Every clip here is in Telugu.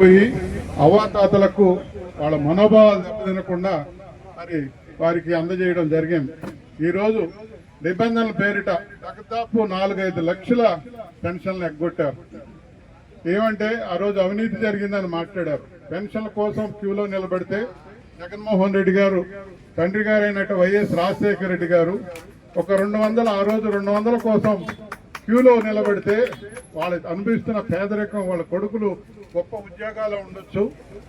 పోయి అవాతాతలకు వాళ్ళ మనోభావాలు దెబ్బతినకుండా మరి వారికి అందజేయడం జరిగింది. ఈరోజు నిబంధనల పేరిట దాదాపు నాలుగైదు లక్షల పెన్షన్లు ఎగ్గొట్టారు. ఏమంటే ఆ రోజు అవినీతి జరిగిందని మాట్లాడారు. పెన్షన్ల కోసం క్యూలో నిలబడితే జగన్మోహన్ రెడ్డి గారు తండ్రి గారైనట్టు వైఎస్ రాజశేఖర రెడ్డి గారు ఒక రెండు వందల ఆ రోజు రెండు వందల కోసం క్యూలో నిలబడితే వాళ్ళు అనుభవిస్తున్న పేదరికం వాళ్ళ కొడుకులు గొప్ప ఉద్యోగాలు ఉండొచ్చు.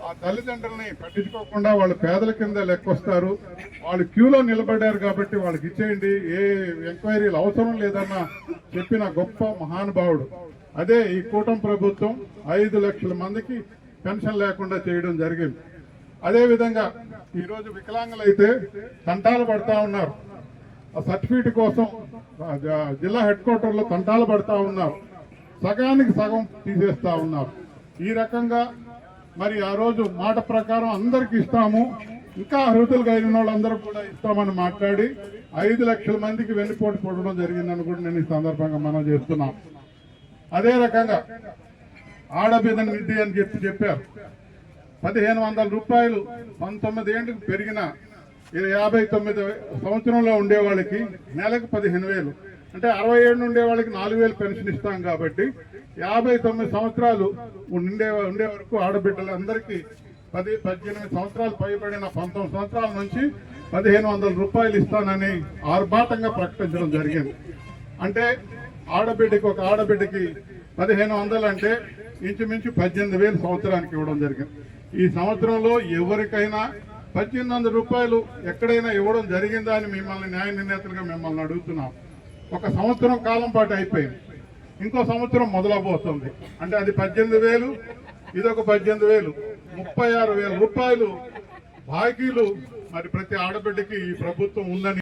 ఆ తల్లిదండ్రులని పట్టించుకోకుండా వాళ్ళు పేదల కింద లెక్కొస్తారు. వాళ్ళు క్యూలో నిలబడ్డారు కాబట్టి వాళ్ళకి ఇచ్చేయండి. ఏ ఎంక్వైరీలు అవసరం లేదన్న చెప్పిన గొప్ప మహానుభావుడు. అదే ఈ కూటమి ప్రభుత్వం ఐదు లక్షల మందికి పెన్షన్ లేకుండా చేయడం జరిగింది. అదేవిధంగా ఈరోజు వికలాంగులు అయితే తంటాలు పడతా ఉన్నారు. ఆ సర్టిఫికేట్ కోసం జిల్లా హెడ్ క్వార్టర్లో తంటాలు పడతా ఉన్నారు. సగానికి సగం తీసేస్తా ఉన్నారు. ఈ రకంగా మరి ఆ రోజు మాట ప్రకారం అందరికి ఇస్తాము. ఇంకా అర్హతలు కలిగిన వాళ్ళందరూ కూడా ఇస్తామని మాట్లాడి ఐదు లక్షల మందికి వెన్నుపోటు పడడం జరిగిందని కూడా నేను ఈ సందర్భంగా మనం చేస్తున్నాం. అదే రకంగా ఆడబిడ్డ నిధి అని చెప్పి చెప్పారు. పదిహేను వందల రూపాయలు పంతొమ్మిది ఏంటికి పెరిగిన యాభై తొమ్మిది సంవత్సరంలో ఉండే వాళ్ళకి నెలకు పదిహేను వేలు. అంటే అరవై ఏడు ఉండే వాళ్ళకి నాలుగు వేలు పెన్షన్ ఇస్తాం కాబట్టి యాభై తొమ్మిది సంవత్సరాలు ఉండే ఉండే వరకు ఆడబిడ్డలందరికీ పది పద్దెనిమిది సంవత్సరాలు పైబడిన పంతొమ్మిది సంవత్సరాల నుంచి పదిహేను వందల రూపాయలు ఇస్తానని ఆర్భాటంగా ప్రకటించడం జరిగింది. అంటే ఆడబిడ్డకి ఒక ఆడబిడ్డకి పదిహేను వందలు అంటే ఇంచుమించు పద్దెనిమిది వేలు సంవత్సరానికి ఇవ్వడం జరిగింది. ఈ సంవత్సరంలో ఎవరికైనా పద్దెనిమిది వందల రూపాయలు ఎక్కడైనా ఇవ్వడం జరిగిందా అని మిమ్మల్ని న్యాయ నిర్ణేతలుగా మిమ్మల్ని అడుగుతున్నాం. ఒక సంవత్సరం కాలం పాటు అయిపోయింది. ఇంకో సంవత్సరం మొదలబోతుంది. అంటే అది పద్దెనిమిది వేలు ఇదొక పద్దెనిమిది వేలు. ముప్పై ఆరు వేల రూపాయలు బాకీలు మరి ప్రతి ఆడబిడ్డకి ఈ ప్రభుత్వం ఉందని.